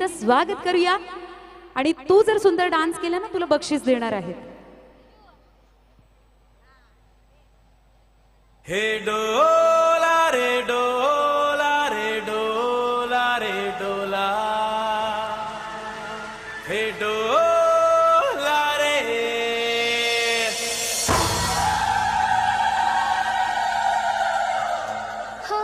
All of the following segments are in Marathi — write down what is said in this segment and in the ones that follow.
तर स्वागत करूया. आणि तू जर सुंदर डान्स केला ना तुला बक्षीस देणार आहे हे डोला रे डोला रे डोला रे डोला. हे डोला रे. हा.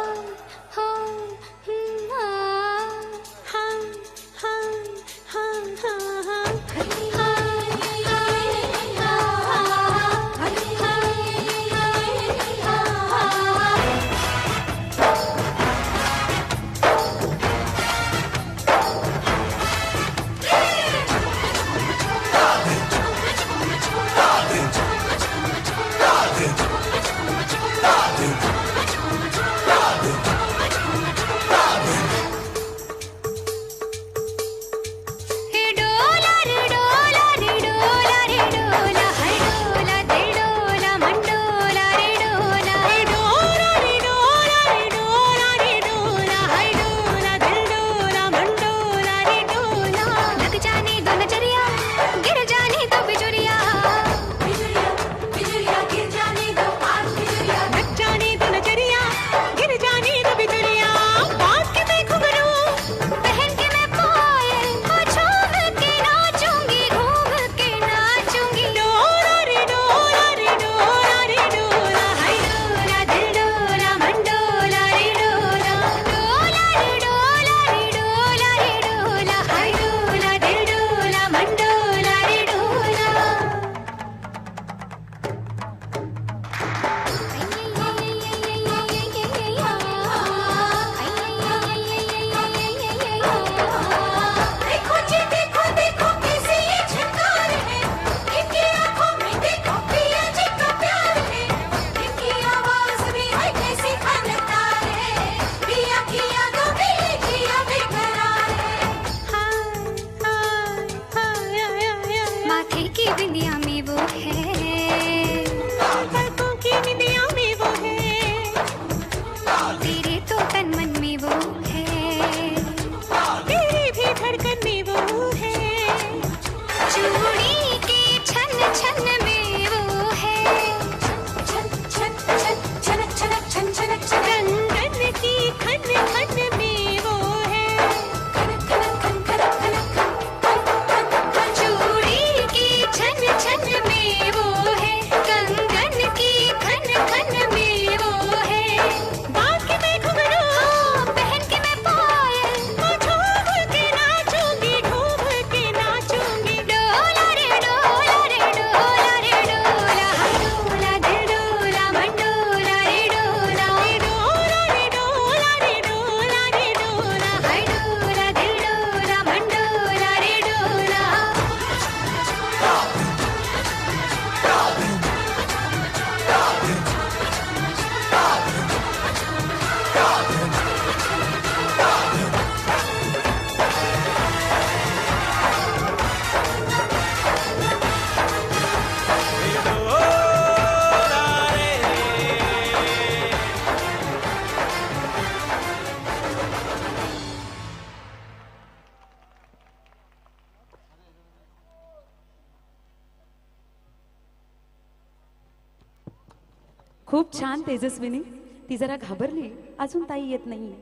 खूप छान तेजस्विनी. ती जरा घाबरली. अजून ताई येत नाही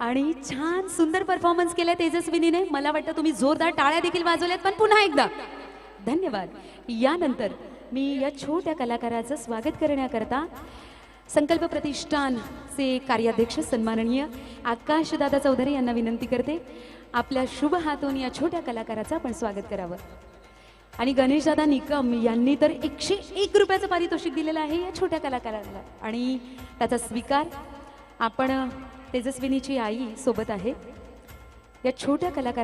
आणि छान सुंदर परफॉर्मन्स केलाय तेजस्विनीने. मला वाटतं तुम्ही जोरदार टाळ्या देखील वाजवल्यात पण पुन्हा एकदा. धन्यवाद. यानंतर मी या छोट्या कलाकाराचं स्वागत करण्याकरता संकल्प प्रतिष्ठानचे कार्याध्यक्ष सन्माननीय आकाशदादा चौधरी यांना विनंती करते. आपल्या शुभ हातून या छोट्या कलाकाराचं आपण स्वागत करावं. आणि गणेश दादा निकम यांनी तर एकशे एक रुपयाचं पारितोषिक दिलेलं आहे या छोट्या कलाकारांना आणि त्याचा स्वीकार आपण तेजस्विनीची आई सोबत आहे. या छोट्या कलाकारांना